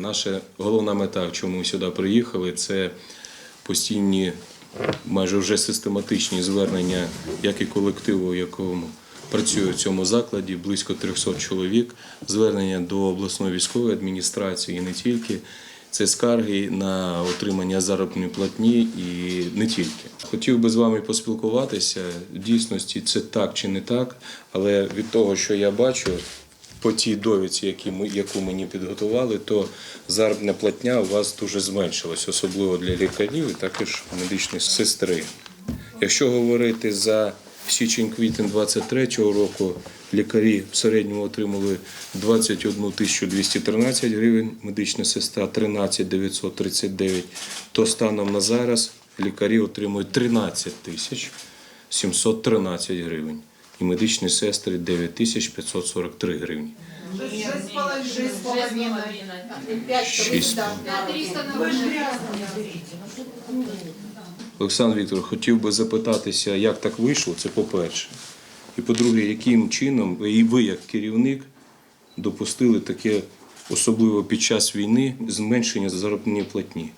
Наша головна мета, в чому ми сюди приїхали, це постійні, майже вже систематичні звернення, як і колективу, якому працює в цьому закладі, близько 300 чоловік, звернення до обласної військової адміністрації і не тільки. Це скарги на отримання заробітної платні і не тільки. Хотів би з вами поспілкуватися. В дійсності це так чи не так, але від того, що я бачу, по тій довідці, які ми, яку мені підготували, то заробітна платня у вас дуже зменшилась, особливо для лікарів і також медичної сестри. Якщо говорити за січень-квітень 23-го року, лікарі в середньому отримали 21 тисячу 213 гривень, медична сестра 13 939, то станом на зараз лікарі отримують 13 тисяч 713 гривень і медичні сестри 9 тисяч 543 гривні. Шесть с половиной. Шесть с половиной. Пять Шість. да. Вы же грязно берите. Олександр Вікторович, хотів би запитатися, як так вийшло, це по-перше. І по-друге, яким чином і ви, як керівник, допустили таке, особливо під час війни, зменшення заробітної платні?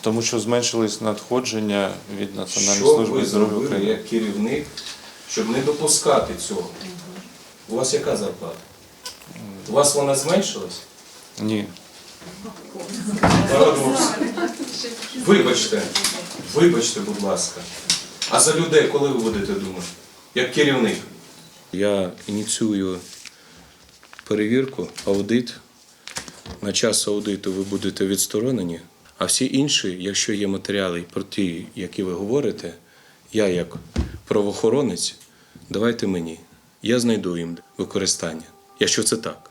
Тому що зменшились надходження від Національної служби здоров'я України. як керівник, щоб не допускати цього? У вас яка зарплата? У вас вона зменшилась? Ні. Парадокс. Вибачте, вибачте, будь ласка. А за людей коли ви будете думати? Як керівник? Я ініціюю перевірку, аудит. На час аудиту ви будете відсторонені, а всі інші, якщо є матеріали про ті, які ви говорите, я як правоохоронець, давайте мені. Я знайду їм використання, якщо це так.